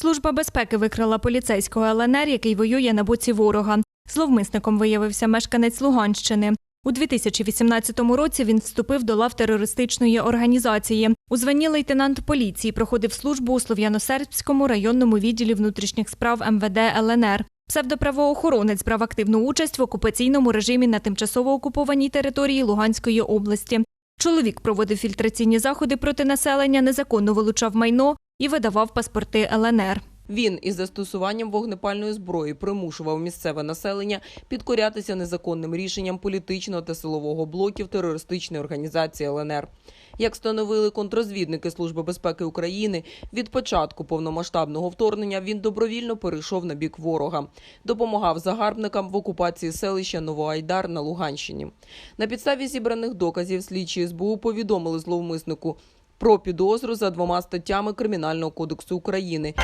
Служба безпеки викрила поліцейського ЛНР, який воює на боці ворога. Зловмисником виявився мешканець Луганщини. У 2018 році він вступив до лав терористичної організації. У званні лейтенант поліції проходив службу у Слов'яно-Сербському районному відділі внутрішніх справ МВД ЛНР. Псевдоправоохоронець брав активну участь в окупаційному режимі на тимчасово окупованій території Луганської області. Чоловік проводив фільтраційні заходи проти населення, незаконно вилучав майно і видавав паспорти ЛНР. Він із застосуванням вогнепальної зброї примушував місцеве населення підкорятися незаконним рішенням політичного та силового блоків терористичної організації ЛНР. Як встановили контрозвідники Служби безпеки України, від початку повномасштабного вторгнення він добровільно перейшов на бік ворога, допомагав загарбникам в окупації селища Новоайдар на Луганщині. На підставі зібраних доказів слідчі СБУ повідомили зловмиснику про підозру за двома статтями Кримінального кодексу України